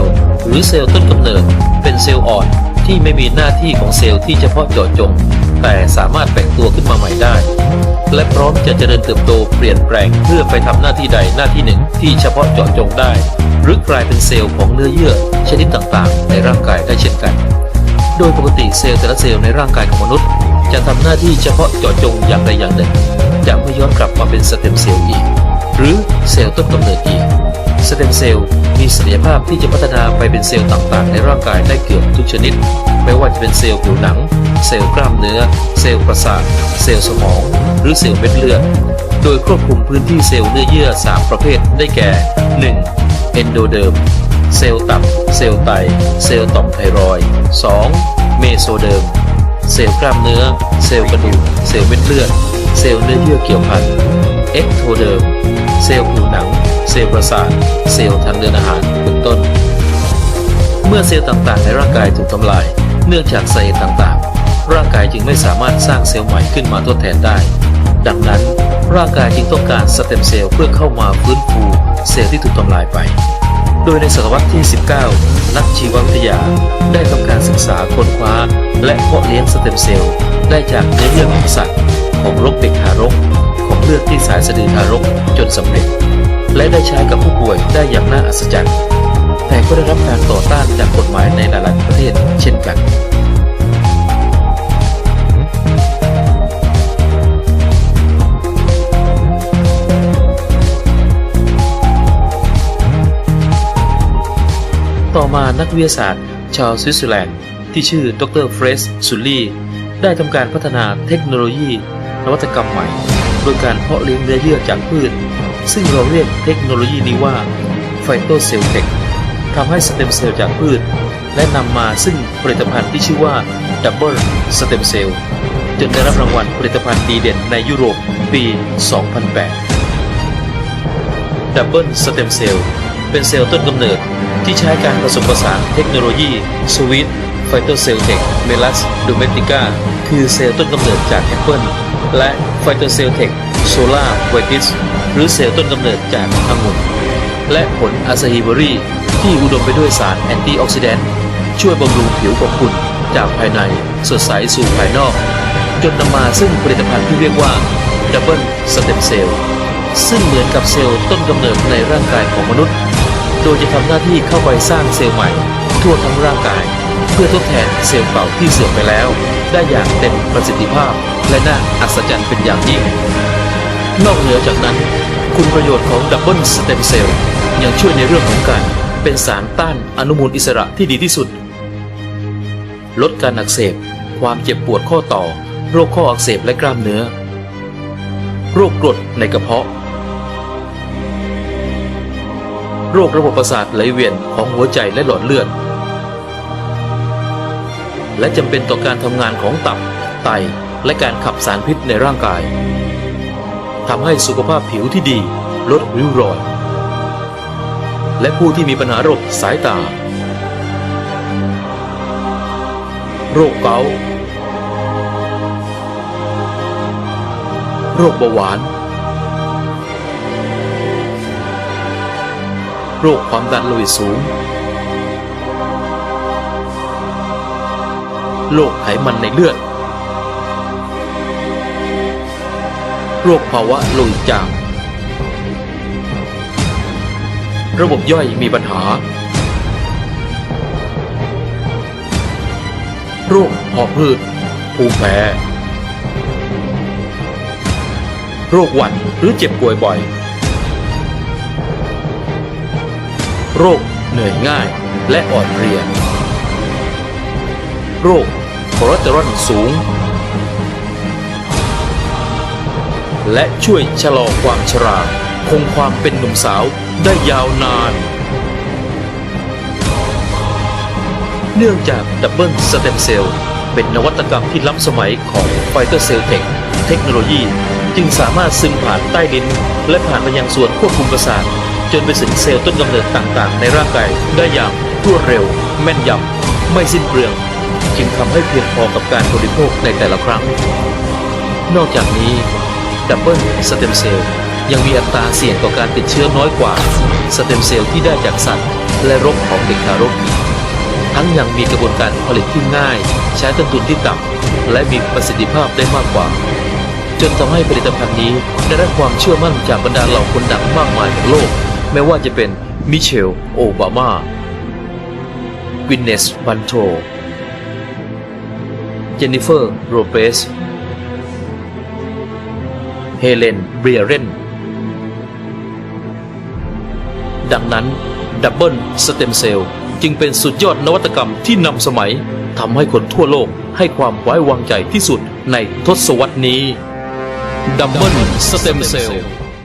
ล์ หรือเซลล์ต้นกำเนิด เป็นเซลล์อ่อนที่ไม่มีหน้าที่ของเซลล์ที่เฉพาะเจาะจง แต่สามารถแบ่งตัวขึ้นมาใหม่ได้ และพร้อมจะเจริญเติบโตเปลี่ยนแปลงเพื่อไปทำหน้าที่ใดหน้าที่หนึ่งที่เฉพาะเจาะจงได้ หรือกลายเป็นเซลล์ของเนื้อเยื่อชนิดต่างๆ ในร่างกายได้เช่นกัน โดยปกติเซลล์แต่ละเซลล์ในร่างกายของมนุษย์ จะทำหน้าที่เฉพาะเจาะจงอย่างใดอย่างหนึ่งจะไม่ย้อนกลับมาเป็นสเต็มเซลล์อีก หรือเซลล์ต้นกำเนิดอีกสเต็มเซลล์มีศักยภาพที่จะพัฒนาไปเป็นเซลล์ต่างๆ ในร่างกายได้เกือบทุกชนิด ไม่ว่าจะเป็นเซลล์ผิวหนัง เซลล์กล้ามเนื้อ เซลล์ประสาท เซลล์สมอง หรือเซลล์เม็ดเลือด โดยควบคุมพื้นที่เซลล์เนื้อเยื่อ 3 ประเภทได้แก่ 1. เอนโดเดิร์ม เซลล์ตับ เซลล์ไต เซลล์ต่อมไทรอยด์ 2. เมโซเดิร์ม เซลล์กล้ามเนื้อ เซลล์กระดูก เซลล์เม็ดเลือด เซลล์เนื้อเยื่อเกี่ยวพัน เอ็กโทเดิร์มเซลล์ผิวหนัง เซลล์ประสาท เซลล์ทางเดินอาหารเป็นต้น เมื่อเซลล์ต่างๆ ในร่างกายถูกทำลาย เนื่องจากสาเหตุต่างๆ ร่างกายจึงไม่สามารถสร้างเซลล์ใหม่ขึ้นมาทดแทนได้ ดังนั้น ร่างกายจึงต้องการสเต็มเซลล์เพื่อเข้ามาฟื้นฟูเซลล์ที่ถูกทำลายไป โดยในศตวรรษที่ 19 นักชีววิทยาได้ทำการศึกษาค้นคว้า และเพาะเลี้ยงสเต็มเซลล์ได้จากเนื้อเยื่อของสัตว์ของรกเด็กทารก เลือดที่สายสะดือทารกจนสำเร็จ และได้ใช้กับผู้ป่วยได้อย่างน่าอัศจรรย์ แต่ก็ได้รับการต่อต้านจากกฎหมายในหลายๆประเทศเช่นกันต่อมานักวิทยาศาสตร์ ชาวสวิตเซอร์แลนด์ ที่ชื่อดรเฟรสซุลลี่ได้ทำการพัฒนาเทคโนโลยี นวัตกรรมใหม่ ดยการเพาะเลี้ยงเนื้อเยื่อจากพืช ซึ่งเราเรียกเทคโนโลยีนี้ว่าไฟโตเซลเทคทำให้สเต็มเซลล์จากพืช และนำมาซึ่งผลิตภัณฑ์ที่ชื่อว่าดับเบิลสเต็มเซลล์จนได้รับรางวัลผลิตภัณฑ์ดีเด่นในยุโรปปี 2008 ดับเบิลสเต็มเซลล์เป็นเซลล์ต้นกำเนิดที่ใช้การผสมผสานเทคโนโลยีสวิต ไฟโตเซลเทคเมลัสดูเมติก้าคือเซลล์ต้นกำเนิดจากแอปเปิลและไฟโตเซลเทคโซลาไวติสหรือเซลล์ต้นกำเนิดจากองุ่นและผลอาซาฮิเบอรี่ ที่อุดมไปด้วยสารแอนตี้ออกซิแดนต์ช่วยบำรุงผิวของคุณจากภายในสดใสสู่ภายนอก จนนำมาซึ่งผลิตภัณฑ์ที่เรียกว่าดับเบิลสเต็มเซลล์ซึ่งเหมือนกับเซลล์ต้นกำเนิดในร่างกายของมนุษย์ โดยจะทำหน้าที่เข้าไปสร้างเซลล์ใหม่ ทั่วทั้งร่างกาย เพื่อทดแทนเซลล์เก่าที่เสื่อมไปแล้ว ได้อย่างเต็มประสิทธิภาพ และน่าอัศจรรย์เป็นอย่างยิ่ง นอกเหนือจากนั้น คุณประโยชน์ของดับเบิลสเต็มเซลล์ยังช่วยในเรื่องของการเป็นสารต้านอนุมูลอิสระที่ดีที่สุด ลดการอักเสบ ความเจ็บปวดข้อต่อ โรคข้ออักเสบและกล้ามเนื้อ โรคกรดในกระเพาะ โรคระบบประสาทไหลเวียนของหัวใจและหลอดเลือด และจำเป็นต่อการทำงานของตับ ไต และการขับสารพิษในร่างกายทำให้สุขภาพผิวที่ดี ลดริ้วรอยและผู้ที่มีปัญหาโรคสายตา โรคเกาต์โรคเบาหวาน โรคความดันโลหิตสูง โรคไขมันในเลือด โรคภาวะโลหิตจาง ระบบย่อยมีปัญหา โรคหอบหืดภูมิแพ้ โรคหวัดหรือเจ็บป่วยบ่อย โรคเหนื่อยง่ายและอ่อนเพลียโรค คอเลสเตอรอลสูง และช่วยชะลอความชราคงความเป็นหนุ่มสาวได้ยาวนาน เนื่องจากดับเบิลสเต็มเซลล์เป็นนวัตกรรมที่ล้ำสมัยของไฟเตอร์เซลเทคเทคโนโลยี จึงสามารถซึมผ่านใต้ดิน และผ่านไปยังส่วนควบคุมประสาทจนไปถึงเซลล์ต้นกำเนิดต่างๆ ในร่างกายได้อย่างรวดเร็ว แม่นยำไม่สิ้นเปลือง จึงทำให้เพียงพอกับการบริโภคในแต่ละครั้ง นอกจากนี้ดับเบิลสเต็มเซลล์ยังมีอัตราเสี่ยงต่อการติดเชื้อน้อยกว่าสเต็มเซลล์ที่ได้จากสัตว์ และรกของเด็กทารกอีกทั้งยังมีกระบวนการผลิตที่ง่าย ใช้ต้นทุนที่ต่ำและมีประสิทธิภาพได้มากกว่า จนทำให้ผลิตภัณฑ์นี้ได้รับความเชื่อมั่นจากบรรดาเหล่าคนดังมากมายของโลก ไม่ว่าจะเป็นมิเชล โอบามาวินเนสบันโท เจนนิเฟอร์ โรเปส เฮเลน เบรียเรน ดังนั้น ดับเบิลสเต็มเซลล์จึงเป็นสุดยอดนวัตกรรมที่นำสมัยทำให้คนทั่วโลกให้ความไว้วางใจที่สุดในทศวรรษนี้ ดับเบิลสเต็มเซลล์